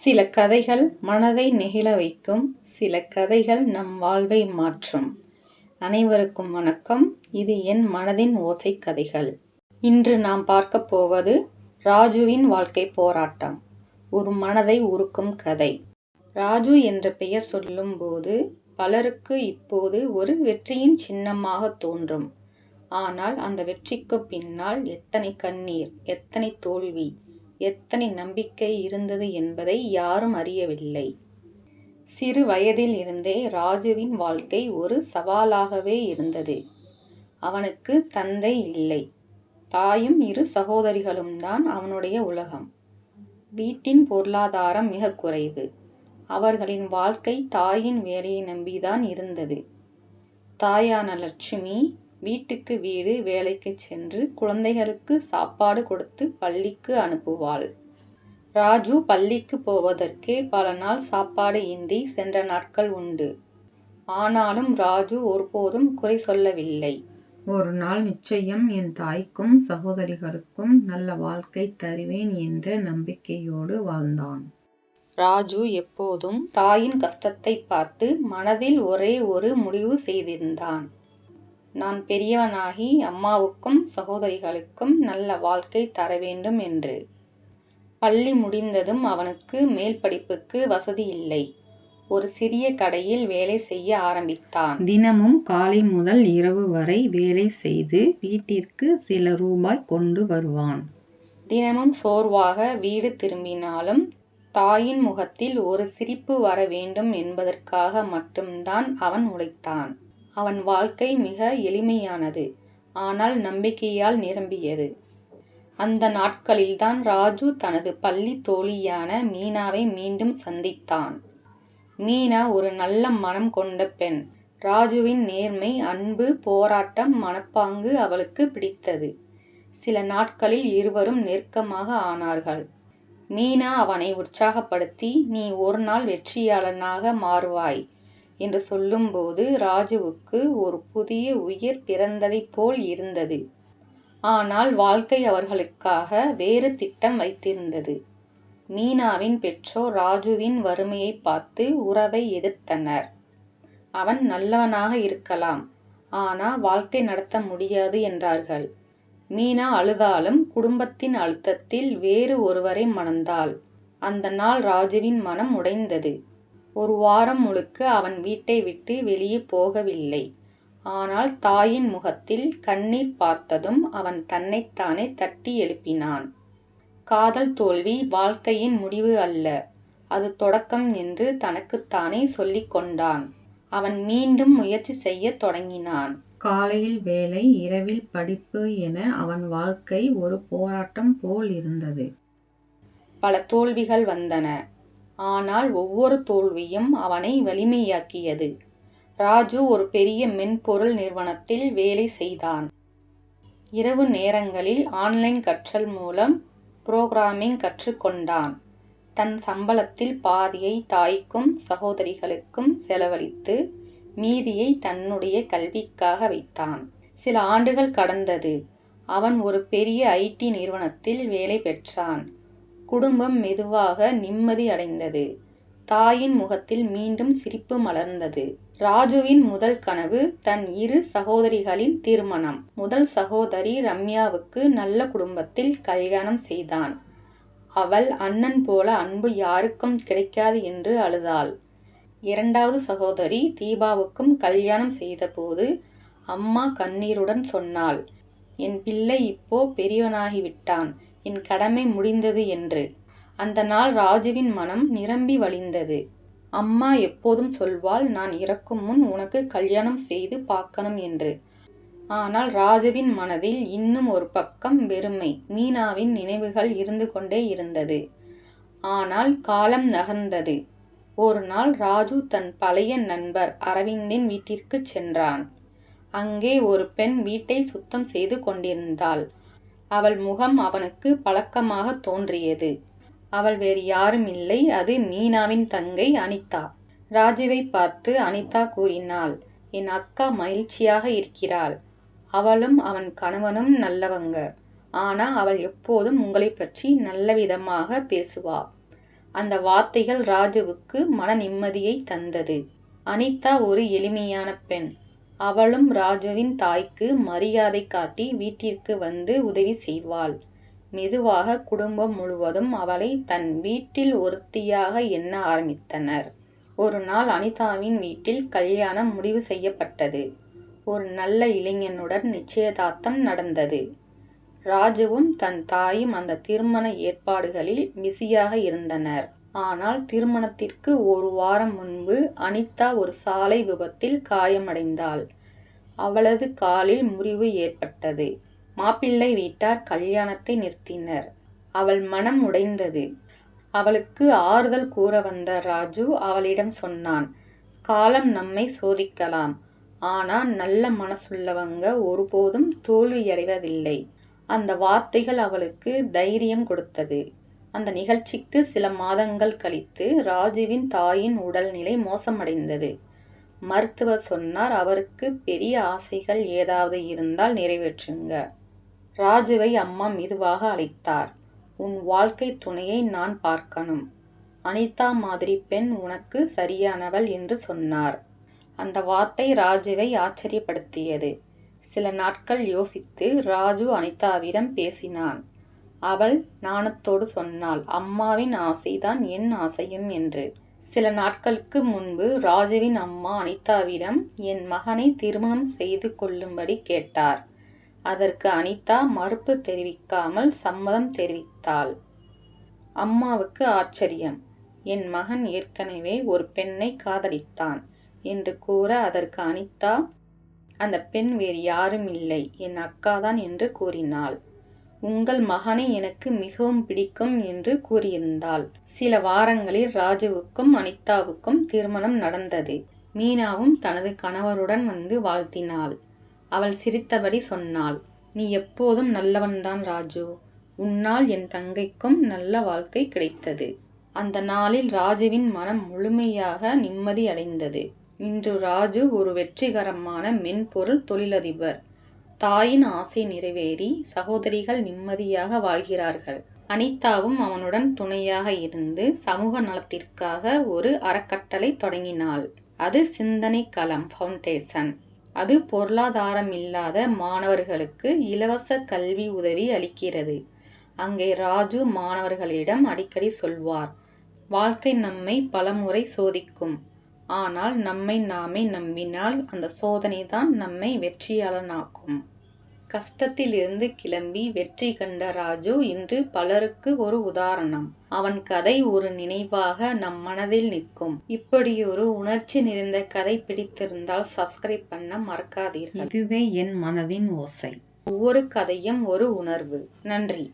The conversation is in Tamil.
சில கதைகள் மனதை நெகிழ வைக்கும் சில கதைகள் நம் வாழ்வை மாற்றும். அனைவருக்கும் வணக்கம். இது என் மனதின் ஓசை கதைகள். இன்று நாம் பார்க்க போவது ராஜுவின் வாழ்க்கை போராட்டம். ஒரு மனதை உருக்கும் கதை. ராஜு என்ற பெயர் சொல்லும்போது பலருக்கு இப்போது ஒரு வெற்றியின் சின்னமாக தோன்றும். ஆனால் அந்த வெற்றிக்கு பின்னால் எத்தனை கண்ணீர் எத்தனை தோல்வி எத்தனை நம்பிக்கை இருந்தது என்பதை யாரும் அறியவில்லை. சிறு வயதில் இருந்தே ராஜுவின் வாழ்க்கை ஒரு சவாலாகவே இருந்தது. அவனுக்கு தந்தை இல்லை. தாயும் இரு சகோதரிகளும் தான் அவனுடைய உலகம். வீட்டின் பொருளாதாரம் மிக குறைவு. அவர்களின் வாழ்க்கை தாயின் வேலையை நம்பிதான் இருந்தது. தாயான லட்சுமி வீட்டுக்கு வீடு வேலைக்கு சென்று குழந்தைகளுக்கு சாப்பாடு கொடுத்து பள்ளிக்கு அனுப்புவாள். ராஜு பள்ளிக்கு போவதற்கே பல நாள் சாப்பாடு இன்றி சென்ற நாட்கள் உண்டு. ஆனாலும் ராஜு ஒருபோதும் குறை சொல்லவில்லை. ஒரு நாள் நிச்சயம் என் தாய்க்கும் சகோதரிகளுக்கும் நல்ல வாழ்க்கை தருவேன் என்ற நம்பிக்கையோடு வாழ்ந்தான். ராஜு எப்போதும் தாயின் கஷ்டத்தை பார்த்து மனதில் ஒரே ஒரு முடிவு செய்திருந்தான். நான் பெரியவனாகி அம்மாவுக்கும் சகோதரிகளுக்கும் நல்ல வாழ்க்கை தர வேண்டும் என்று. பள்ளி முடிந்ததும் அவனுக்கு மேல் படிப்புக்கு வசதி இல்லை. ஒரு சிறிய கடையில் வேலை செய்ய ஆரம்பித்தான். தினமும் காலை முதல் இரவு வரை வேலை செய்து வீட்டிற்கு சில ரூபாய் கொண்டு வருவான். தினமும் சோர்வாக வீடு திரும்பினாலும் தாயின் முகத்தில் ஒரு சிரிப்பு வர வேண்டும் என்பதற்காக மட்டும்தான் அவன் உழைத்தான். அவன் வாழ்க்கை மிக எளிமையானது. ஆனால் நம்பிக்கையால் நிரம்பியது. அந்த நாட்களில்தான் ராஜு தனது பள்ளி தோழியான மீனாவை மீண்டும் சந்தித்தான். மீனா ஒரு நல்ல மனம் கொண்ட பெண். ராஜுவின் நேர்மை அன்பு போராட்டம் மனப்பாங்கு அவளுக்கு பிடித்தது. சில நாட்களில் இருவரும் நெருக்கமாக ஆனார்கள். மீனா அவனை உற்சாகப்படுத்தி நீ ஒரு நாள் வெற்றியாளனாக மாறுவாய். என்று சொல்லும்போது ராஜுவுக்கு ஒரு புதிய உயிர் பிறந்ததைப் போல் இருந்தது. ஆனால் வாழ்க்கை அவர்களுக்காக வேறு திட்டம் வைத்திருந்தது. மீனாவின் பெற்றோர் ராஜுவின் வறுமையை பார்த்து உறவை எதிர்த்தனர். அவன் நல்லவனாக இருக்கலாம் ஆனா வாழ்க்கை நடத்த முடியாது என்றார்கள். மீனா அழுதாலும் குடும்பத்தின் அழுத்தத்தில் வேறு ஒருவரை மணந்தாள். அந்த நாள் ராஜுவின் மனம் உடைந்தது. ஒரு வாரம் முழுக்க அவன் வீட்டை விட்டு வெளியே போகவில்லை. ஆனால் தாயின் முகத்தில் கண்ணீர் பார்த்ததும் அவன் தன்னைத்தானே தட்டி எழுப்பினான். காதல் தோல்வி வாழ்க்கையின் முடிவு அல்ல. அது தொடக்கம் என்று தனக்குத்தானே சொல்லிக் கொண்டான். அவன் மீண்டும் முயற்சி செய்ய தொடங்கினான். காலையில் வேலை இரவில் படிப்பு என அவன் வாழ்க்கை ஒரு போராட்டம் போல் இருந்தது. பல தோல்விகள் வந்தன. ஆனால் ஒவ்வொரு தோல்வியும் அவனை வலிமையாக்கியது. ராஜு ஒரு பெரிய மென்பொருள் நிறுவனத்தில் வேலை செய்தான். இரவு நேரங்களில் ஆன்லைன் கற்றல் மூலம் புரோகிராமிங் கற்றுக்கொண்டான். தன் சம்பளத்தில் பாதியை தாய்க்கும் சகோதரிகளுக்கும் செலவழித்து மீதியை தன்னுடைய கல்விக்காக வைத்தான். சில ஆண்டுகள் கடந்தது. அவன் ஒரு பெரிய ஐடி நிறுவனத்தில் வேலை பெற்றான். குடும்பம் மெதுவாக நிம்மதி அடைந்தது. தாயின் முகத்தில் மீண்டும் சிரிப்பு மலர்ந்தது. ராஜுவின் முதல் கனவு தன் இரு சகோதரிகளின் திருமணம். முதல் சகோதரி ரம்யாவுக்கு நல்ல குடும்பத்தில் கல்யாணம் செய்தான். அவள் அண்ணன் போல அன்பு யாருக்கும் கிடைக்காது என்று அழுதாள். இரண்டாவது சகோதரி தீபாவுக்கும் கல்யாணம் செய்தபோது அம்மா கண்ணீருடன் சொன்னாள் என் பிள்ளை இப்போ பெரியவனாகிவிட்டான். என் கடமை முடிந்தது என்று. அந்த நாள் ராஜுவின் மனம் நிரம்பி வழிந்தது. அம்மா எப்போதும் சொல்வாள் நான் இறக்கும் முன் உனக்கு கல்யாணம் செய்து பார்க்கணும் என்று. ஆனால் ராஜுவின் மனதில் இன்னும் ஒரு பக்கம் வெறுமை மீனாவின் நினைவுகள் இருந்து கொண்டே இருந்தது. ஆனால் காலம் நகர்ந்தது. ஒரு நாள் ராஜு தன் பழைய நண்பர் அரவிந்தின் வீட்டிற்கு சென்றான். அங்கே ஒரு பெண் வீட்டை சுத்தம் செய்து கொண்டிருந்தாள். அவள் முகம் அவனுக்கு பழக்கமாக தோன்றியது. அவள் வேறு யாரும் இல்லை அது மீனாவின் தங்கை அனிதா. ராஜுவை பார்த்து அனிதா கூறினாள் என் அக்கா மகிழ்ச்சியாக இருக்கிறாள். அவளும் அவன் கணவனும் நல்லவங்க. ஆனா அவள் எப்போதும் உங்களை பற்றி நல்ல விதமாக பேசுவா. அந்த வார்த்தைகள் ராஜுவுக்கு மன நிம்மதியை தந்தது. அனிதா ஒரு எளிமையான பெண். அவளும் ராஜுவின் தாய்க்கு மரியாதை காட்டி வீட்டிற்கு வந்து உதவி செய்வாள். மெதுவாக குடும்பம் முழுவதும் அவளை தன் வீட்டில் ஒருத்தியாக எண்ண ஆரம்பித்தனர். ஒரு நாள் அனிதாவின் வீட்டில் கல்யாணம் முடிவு செய்யப்பட்டது. ஒரு நல்ல இளைஞனுடன் நிச்சயதார்த்தம் நடந்தது. ராஜுவும் தன் தாயும் அந்த திருமண ஏற்பாடுகளில் பிஸியாக இருந்தனர். ஆனால் திருமணத்திற்கு ஒரு வாரம் முன்பு அனிதா ஒரு சாலை விபத்தில் காயமடைந்தாள். அவளது காலில் முறிவு ஏற்பட்டது. மாப்பிள்ளை வீட்டார் கல்யாணத்தை நிறுத்தினர். அவள் மனம் உடைந்தது. அவளுக்கு ஆறுதல் கூற வந்த ராஜு அவளிடம் சொன்னான் காலம் நம்மை சோதிக்கலாம். ஆனால் நல்ல மனசுள்ளவங்க ஒருபோதும் தோல்வியடைவதில்லை. அந்த வார்த்தைகள் அவளுக்கு தைரியம் கொடுத்தது. அந்த நிகழ்ச்சிக்கு சில மாதங்கள் கழித்து ராஜுவின் தாயின் உடல்நிலை மோசமடைந்தது. மருத்துவர் சொன்னார் அவருக்கு பெரிய ஆசைகள் ஏதாவது இருந்தால் நிறைவேற்றுங்க ராஜுவை அம்மா மெதுவாக அழைத்தார். உன் வாழ்க்கை துணையை நான் பார்க்கணும். அனிதா மாதிரி பெண் உனக்கு சரியானவள் என்று சொன்னார் அந்த வார்த்தை ராஜுவை ஆச்சரியப்படுத்தியது. சில நாட்கள் யோசித்து ராஜு அனிதாவிடம் பேசினான். அவள் நாணத்தோடு சொன்னாள் அம்மாவின் ஆசைதான் என் ஆசையும் என்று. சில நாட்களுக்கு முன்பு ராஜுவின் அம்மா அனிதாவிடம் என் மகனை திருமணம் செய்து கொள்ளும்படி கேட்டார். அதற்கு அனிதா மறுப்பு தெரிவிக்காமல் சம்மதம் தெரிவித்தாள். அம்மாவுக்கு ஆச்சரியம். என் மகன் ஏற்கனவே ஒரு பெண்ணை காதலித்தான் என்று கூற அதற்கு அனிதா அந்த பெண் வேறு யாரும் இல்லை. என் அக்காதான் என்று கூறினாள். உங்கள் மகனை எனக்கு மிகவும் பிடிக்கும் என்று கூறியிருந்தாள். சில வாரங்களில் ராஜுவுக்கும் அனிதாவுக்கும் திருமணம் நடந்தது. மீனாவும் தனது கணவருடன் வந்து வாழ்த்தினாள். அவள் சிரித்தபடி சொன்னாள் நீ எப்போதும் நல்லவன்தான் ராஜு. உன்னால் என் தங்கைக்கும் நல்ல வாழ்க்கை கிடைத்தது. அந்த நாளில் ராஜுவின் மனம் முழுமையாக நிம்மதி அடைந்தது. இன்று ராஜு ஒரு வெற்றிகரமான மென்பொருள் தொழிலதிபர். தாயின் ஆசை நிறைவேறி சகோதரிகள் நிம்மதியாக வாழ்கிறார்கள். அனிதாவும் அவனுடன் துணையாக இருந்து சமூக நலத்திற்காக ஒரு அறக்கட்டளை தொடங்கினாள். அது சிந்தனை களம் ஃபவுண்டேஷன் அது பொருளாதாரம் இல்லாத மாணவர்களுக்கு இலவச கல்வி உதவி அளிக்கிறது. அங்கே ராஜு மாணவர்களிடம் அடிக்கடி சொல்வார் வாழ்க்கை நம்மை பலமுறை சோதிக்கும். ஆனால் நம்மை நாமே நம்பினால் அந்த சோதனைதான் நம்மை வெற்றியாளனாக்கும். கஷ்டத்தில் இருந்து கிளம்பி வெற்றி கண்ட ராஜு இன்று பலருக்கு ஒரு உதாரணம். அவன் கதை ஒரு நினைவாக நம் மனதில் நிற்கும். இப்படி ஒரு உணர்ச்சி நிறைந்த கதை பிடித்திருந்தால் சப்ஸ்கிரைப் பண்ண மறக்காதீர்கள். இதுவே என் மனதின் ஓசை. ஒவ்வொரு கதையும் ஒரு உணர்வு. நன்றி.